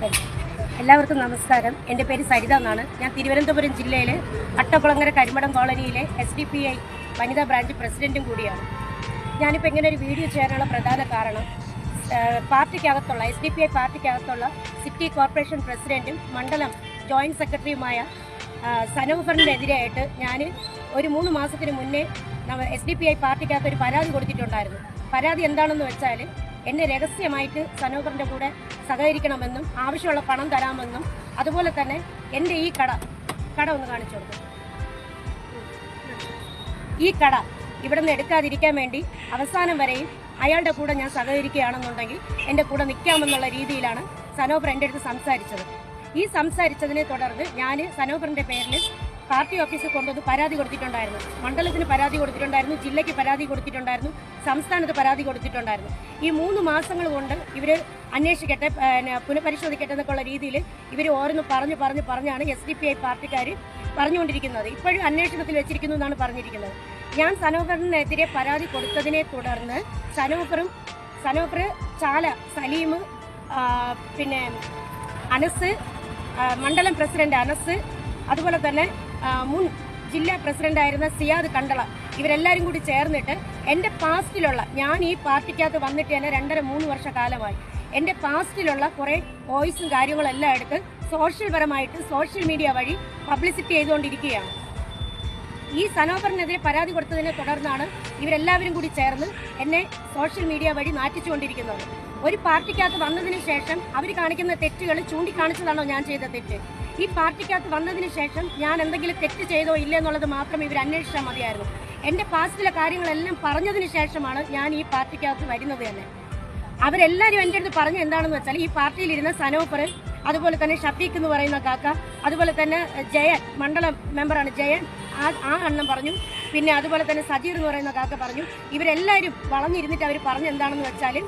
എല്ലാവർക്കും നമസ്കാരം. എന്റെ പേര് സരിത എന്നാണ്. ഞാൻ തിരുവനന്തപുരം ജില്ലയിലെ അട്ടകുളങ്ങര കരിമടം കോളനിയിലെ എസ് ഡി പി ഐ വനിതാ ബ്രാഞ്ച് പ്രസിഡന്റും കൂടിയാണ്. ഞാനിപ്പോൾ ഇങ്ങനെ ഒരു വീഡിയോ ചെയ്യാനുള്ള പ്രധാന കാരണം പാർട്ടിക്കകത്തുള്ള എസ് ഡി പി ഐ പാർട്ടിക്കകത്തുള്ള സിറ്റി കോർപ്പറേഷൻ പ്രസിഡന്റും മണ്ഡലം ജോയിന്റ് സെക്രട്ടറിയുമായ സനോഫറിനെതിരെയായിട്ട് ഞാൻ ഒരു മൂന്ന് മാസത്തിന് മുന്നേ എസ് ഡി പി ഐ പാർട്ടിക്കകത്ത് ഒരു പരാതി കൊടുത്തിട്ടുണ്ടായിരുന്നു. പരാതി എന്താണെന്ന് വെച്ചാൽ എന്നെ രഹസ്യമായിട്ട് സനോഫറിന്റെ കൂടെ സഹകരിക്കണമെന്നും ആവശ്യമുള്ള പണം തരാമെന്നും അതുപോലെ തന്നെ എന്റെ ഈ കട കട ഒന്ന് കാണിച്ചു കൊടുക്കും. ഈ കട ഇവിടെ നിന്ന് എടുക്കാതിരിക്കാൻ വേണ്ടി അവസാനം വരെയും അയാളുടെ കൂടെ ഞാൻ സഹകരിക്കുകയാണെന്നുണ്ടെങ്കിൽ എന്റെ കൂടെ നിൽക്കാമെന്നുള്ള രീതിയിലാണ് സനോബർ എന്റെ അടുത്ത് സംസാരിച്ചത്. ഈ സംസാരിച്ചതിനെ തുടർന്ന് ഞാൻ സനോബറിന്റെ പേരിൽ പാർട്ടി ഓഫീസിൽ കൊണ്ടുവന്ന് പരാതി കൊടുത്തിട്ടുണ്ടായിരുന്നു. മണ്ഡലത്തിന് പരാതി കൊടുത്തിട്ടുണ്ടായിരുന്നു. ജില്ലയ്ക്ക് പരാതി കൊടുത്തിട്ടുണ്ടായിരുന്നു. സംസ്ഥാനത്ത് പരാതി കൊടുത്തിട്ടുണ്ടായിരുന്നു. ഈ മൂന്ന് മാസങ്ങൾ കൊണ്ട് ഇവർ അന്വേഷിക്കട്ടെ പുനഃപരിശോധിക്കട്ടെ എന്നൊക്കെയുള്ള രീതിയിൽ ഇവർ ഓരോന്ന് പറഞ്ഞ് പറഞ്ഞ് പറഞ്ഞാണ് എസ് ഡി പി ഐ പാർട്ടിക്കാർ പറഞ്ഞുകൊണ്ടിരിക്കുന്നത്. ഇപ്പോഴും അന്വേഷണത്തിൽ വെച്ചിരിക്കുന്നു എന്നാണ് പറഞ്ഞിരിക്കുന്നത്. ഞാൻ സനോഫറിനെതിരെ പരാതി കൊടുത്തതിനെ തുടർന്ന് സനോഫറും സനോഫർ ചാല സലീം പിന്നെ അനസ് മണ്ഡലം പ്രസിഡന്റ് അനസ് അതുപോലെ തന്നെ മുൻ ജില്ലാ പ്രസിഡന്റായിരുന്ന സിയാദ് കണ്ടള. ഇവരെല്ലാവരും കൂടി ചേർന്നിട്ട് എന്റെ പാസ്റ്റിലുള്ള ഞാൻ ഈ പാർട്ടിക്കകത്ത് വന്നിട്ട് തന്നെ രണ്ടര മൂന്ന് വർഷ കാലമായി എന്റെ പാസ്റ്റിലുള്ള കുറേ വോയിസും കാര്യങ്ങളും എല്ലാം എടുത്ത് സോഷ്യൽ പരമായിട്ട് സോഷ്യൽ മീഡിയ വഴി പബ്ലിസിറ്റി ചെയ്തുകൊണ്ടിരിക്കുകയാണ്. ഈ സനോഫറിനെതിരെ പരാതി കൊടുത്തതിനെ തുടർന്നാണ് ഇവരെല്ലാവരും കൂടി ചേർന്ന് എന്നെ സോഷ്യൽ മീഡിയ വഴി നാറ്റിച്ചുകൊണ്ടിരിക്കുന്നത്. ഒരു പാർട്ടിക്കകത്ത് വന്നതിന് ശേഷം അവർ കാണിക്കുന്ന തെറ്റുകൾ ചൂണ്ടിക്കാണിച്ചതാണോ ഞാൻ ചെയ്ത തെറ്റ്? ഈ പാർട്ടിക്കകത്ത് വന്നതിന് ശേഷം ഞാൻ എന്തെങ്കിലും തെറ്റ് ചെയ്തോ ഇല്ലേ എന്നുള്ളത് മാത്രം ഇവർ അന്വേഷിച്ചാൽ മതിയായിരുന്നു. എന്റെ പാസ്റ്റിലെ കാര്യങ്ങളെല്ലാം പറഞ്ഞതിന് ശേഷമാണ് ഞാൻ ഈ പാർട്ടിക്കകത്ത് വരുന്നത് തന്നെ. അവരെല്ലാവരും എന്റെ അടുത്ത് പറഞ്ഞ എന്താണെന്ന് വെച്ചാൽ ഈ പാർട്ടിയിലിരുന്ന സനോഫർ അതുപോലെ തന്നെ ഷഫീഖ് എന്ന് പറയുന്ന കാക്ക അതുപോലെ തന്നെ ജയൻ മണ്ഡലം മെമ്പറാണ് ജയൻ ആ ആ എണ്ണം പറഞ്ഞു പിന്നെ അതുപോലെ തന്നെ സജീർ എന്ന് പറയുന്ന കാക്ക പറഞ്ഞു ഇവരെല്ലാവരും വളഞ്ഞിരുന്നിട്ട് അവർ പറഞ്ഞെന്താണെന്ന് വെച്ചാൽ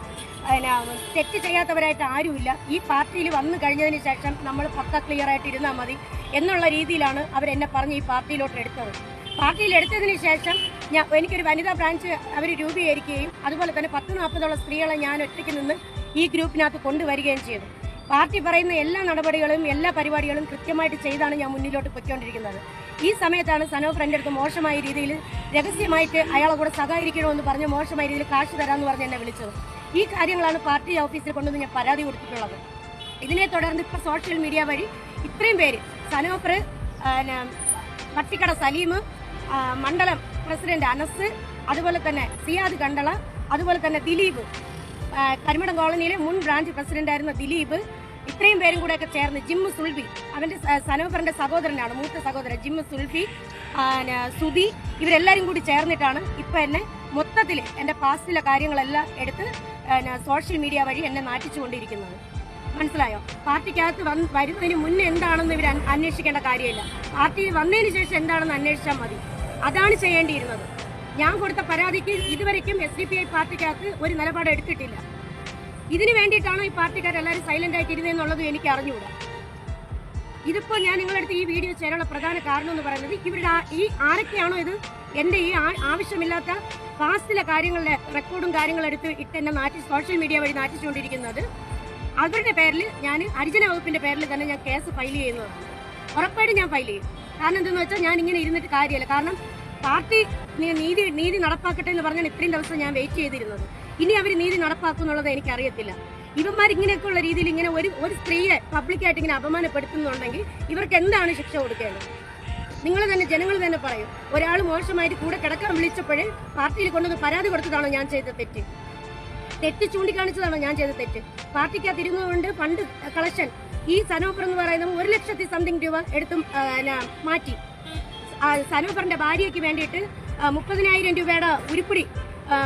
പിന്നെ തെറ്റ് ചെയ്യാത്തവരായിട്ട് ആരുമില്ല. ഈ പാർട്ടിയിൽ വന്നു കഴിഞ്ഞതിന് ശേഷം നമ്മൾ പക്ക ക്ലിയർ ആയിട്ട് ഇരുന്നാൽ മതി എന്നുള്ള രീതിയിലാണ് അവരെന്നെ പറഞ്ഞ് ഈ പാർട്ടിയിലോട്ട് എടുത്തത്. പാർട്ടിയിൽ എടുത്തതിന് ശേഷം ഞാൻ എനിക്കൊരു വനിതാ ബ്രാഞ്ച് അവർ രൂപീകരിക്കുകയും അതുപോലെ തന്നെ പത്ത് നാൽപ്പതോളം സ്ത്രീകളെ ഞാൻ ഒറ്റയ്ക്ക് നിന്ന് ഈ ഗ്രൂപ്പിനകത്ത് കൊണ്ടുവരികയും ചെയ്തു. പാർട്ടി പറയുന്ന എല്ലാ നടപടികളും എല്ലാ പരിപാടികളും കൃത്യമായിട്ട് ചെയ്താണ് ഞാൻ മുന്നിലോട്ട് പൊയ്ക്കൊണ്ടിരിക്കുന്നത്. ഈ സമയത്താണ് സനോ എന്റെ അടുത്ത് മോശമായ രീതിയിൽ രഹസ്യമായിട്ട് അയാളെ കൂടെ സഹകരിക്കണമെന്ന് പറഞ്ഞ് മോശമായ രീതിയിൽ കാശ് തരാമെന്ന് പറഞ്ഞ് എന്നെ വിളിച്ചത്. ഈ കാര്യങ്ങളാണ് പാർട്ടി ഓഫീസിൽ കൊണ്ടുവന്ന് ഞാൻ പരാതി കൊടുത്തിട്ടുള്ളത്. ഇതിനെ തുടർന്ന് ഇപ്പോൾ സോഷ്യൽ മീഡിയ വഴി ഇത്രയും പേര് സനോഫർ പട്ടിക്കട സലീം മണ്ഡലം പ്രസിഡന്റ് അനസ് അതുപോലെ തന്നെ സിയാദ് കണ്ടള അതുപോലെ തന്നെ ദിലീപ് കരിമടം കോളനിയിലെ മുൻ ബ്രാഞ്ച് പ്രസിഡന്റ് ആയിരുന്ന ദിലീപ് ഇത്രയും പേരും കൂടെ ഒക്കെ ചേർന്ന് ജിമ്മ് സുൽഫി അവന്റെ സനോഫറിന്റെ സഹോദരനാണ് മൂത്ത സഹോദരൻ ജിമ്മ് സുൽഫി സുബി ഇവരെല്ലാരും കൂടി ചേർന്നിട്ടാണ് ഇപ്പൊ എന്നെ മൊത്തത്തിൽ എന്റെ പാസ്റ്റിലെ കാര്യങ്ങളെല്ലാം എടുത്ത് സോഷ്യൽ മീഡിയ വഴി എന്നെ നാട്ടിച്ചുകൊണ്ടിരിക്കുന്നത് മനസ്സിലായോ? പാർട്ടിക്കകത്ത് വന്ന് വരുന്നതിന് മുന്നേ എന്താണെന്ന് ഇവർ അന്- അന്വേഷിക്കേണ്ട കാര്യമില്ല. പാർട്ടിയിൽ വന്നതിന് ശേഷം എന്താണെന്ന് അന്വേഷിച്ചാൽ മതി. അതാണ് ചെയ്യേണ്ടിയിരുന്നത്. ഞാൻ കൊടുത്ത പരാതിക്ക് ഇതുവരെയ്ക്കും എസ് ഡി പി ഐ പാർട്ടിക്കകത്ത് ഒരു നിലപാട് എടുത്തിട്ടില്ല. ഇതിനു വേണ്ടിയിട്ടാണോ ഈ പാർട്ടിക്കാരെല്ലാവരും സൈലന്റ് ആയിട്ട് ഇരുന്നതെന്നുള്ളതും എനിക്ക് അറിഞ്ഞുകൂടാ ഇതിപ്പോ ഞാൻ നിങ്ങളുടെ അടുത്ത് ഈ വീഡിയോ ചെയ്യാനുള്ള പ്രധാന കാരണം എന്ന് പറയുന്നത് ഇവരുടെ ഈ ആരൊക്കെയാണോ ഇത്? എന്റെ ഈ ആവശ്യമില്ലാത്ത പാസ്റ്റിലെ കാര്യങ്ങളുടെ റെക്കോർഡും കാര്യങ്ങളും എടുത്ത് ഇട്ട് എന്നെ നാട്ടി സോഷ്യൽ മീഡിയ വഴി നാട്ടിച്ചുകൊണ്ടിരിക്കുന്നത് അവരുടെ പേരിൽ ഞാൻ ഹരിജന വകുപ്പിന്റെ പേരിൽ തന്നെ ഞാൻ കേസ് ഫയൽ ചെയ്യുന്നതാണ്. ഉറപ്പായിട്ടും ഞാൻ ഫയൽ ചെയ്യും. കാരണം എന്തെന്ന് വെച്ചാൽ ഞാൻ ഇങ്ങനെ ഇരുന്നിട്ട് കാര്യമല്ല. കാരണം പാർട്ടി നീതി നീതി നടപ്പാക്കട്ടെ എന്ന് പറഞ്ഞാൽ ഇത്രയും ദിവസം ഞാൻ വെയിറ്റ് ചെയ്തിരുന്നത്. ഇനി അവർ നീതി നടപ്പാക്കും എന്നുള്ളത് എനിക്കറിയത്തില്ല. ഇവന്മാർ ഇങ്ങനെയൊക്കെയുള്ള രീതിയിൽ ഇങ്ങനെ ഒരു ഒരു സ്ത്രീയെ പബ്ലിക്കായിട്ട് ഇങ്ങനെ അപമാനപ്പെടുത്തുന്നുണ്ടെങ്കിൽ ഇവർക്ക് എന്താണ് ശിക്ഷ കൊടുക്കേണ്ടത്? നിങ്ങൾ തന്നെ ജനങ്ങൾ തന്നെ പറയും. ഒരാൾ മോശമായിട്ട് കൂടെ കിടക്കാൻ വിളിച്ചപ്പോഴേ പാർട്ടിയിൽ കൊണ്ടുവന്ന് പരാതി കൊടുത്തതാണോ ഞാൻ ചെയ്ത തെറ്റ്? തെറ്റ് ചൂണ്ടിക്കാണിച്ചതാണോ ഞാൻ ചെയ്ത തെറ്റ്? പാർട്ടിക്കകത്ത് ഇരുന്നുകൊണ്ട് ഫണ്ട് കളക്ഷൻ ഈ സനോഫർ എന്ന് പറയുന്നത് ഒരു ലക്ഷത്തി സംതിങ് രൂപ എടുത്തും മാറ്റി. ആ, സനോഫറിന്റെ ഭാര്യയ്ക്ക് വേണ്ടിയിട്ട് മുപ്പതിനായിരം രൂപയുടെ ഉരുപ്പിടി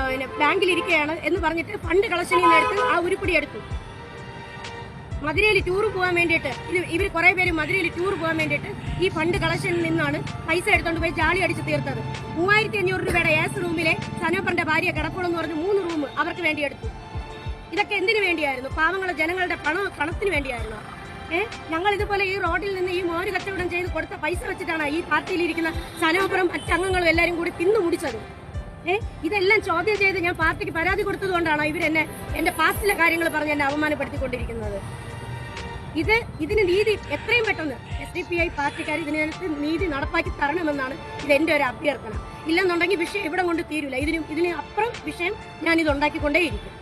പിന്നെ ബാങ്കിലിരിക്കുകയാണ് എന്ന് പറഞ്ഞിട്ട് ഫണ്ട് കളക്ഷനിൽ നിന്ന് എടുത്ത് ആ ഉരുപ്പിടി എടുത്തു. മധുരയിൽ ടൂർ പോകാൻ വേണ്ടിയിട്ട് ഇവർ കുറെ പേര് മധുരയിൽ ടൂർ പോകാൻ വേണ്ടിയിട്ട് ഈ ഫണ്ട് കളക്ഷനിൽ നിന്നാണ് പൈസ എടുത്തുകൊണ്ട് പോയി ജാളി അടിച്ച് തീർത്തത്. മൂവായിരത്തി അഞ്ഞൂറ് രൂപയുടെ ഏസ് റൂമിലെ സനോപ്പറിന്റെ ഭാര്യ കിടപ്പുള്ളെന്ന് പറഞ്ഞ് മൂന്ന് റൂം അവർക്ക് വേണ്ടി എടുത്തു. ഇതൊക്കെ എന്തിനു വേണ്ടിയായിരുന്നു? പാവങ്ങളെ ജനങ്ങളുടെ പണം പണത്തിന് വേണ്ടിയായിരുന്നു? ഞങ്ങൾ ഇതുപോലെ ഈ റോഡിൽ നിന്ന് ഈ മോര് കച്ചവടം ചെയ്ത് കൊടുത്ത പൈസ വെച്ചിട്ടാണ് ഈ പാർട്ടിയിലിരിക്കുന്ന സനോപുരം മറ്റംഗങ്ങളും എല്ലാവരും കൂടി തിന്നു മുടിച്ചത്. ഏഹ് ഇതെല്ലാം ചോദ്യം ചെയ്ത് ഞാൻ പാർട്ടിക്ക് പരാതി കൊടുത്തതുകൊണ്ടാണോ ഇവരെന്നെ എന്റെ പാസ്റ്റിലെ കാര്യങ്ങൾ പറഞ്ഞ് എന്നെ അവമാനപ്പെടുത്തിക്കൊണ്ടിരിക്കുന്നത് ഇത് ഇതിന് നീതി എത്രയും പെട്ടെന്ന് എസ് ഡി പി ഐ പാർട്ടിക്കാർ ഇതിനകത്ത് നീതി നടപ്പാക്കി തരണമെന്നാണ് ഇത് ഒരു അഭ്യർത്ഥന. ഇല്ലെന്നുണ്ടെങ്കിൽ വിഷയം ഇവിടെ കൊണ്ട് തീരില്ല ഇതിനും ഇതിന് അപ്പുറം വിഷയം ഞാൻ ഇത് ഉണ്ടാക്കിക്കൊണ്ടേയിരിക്കും.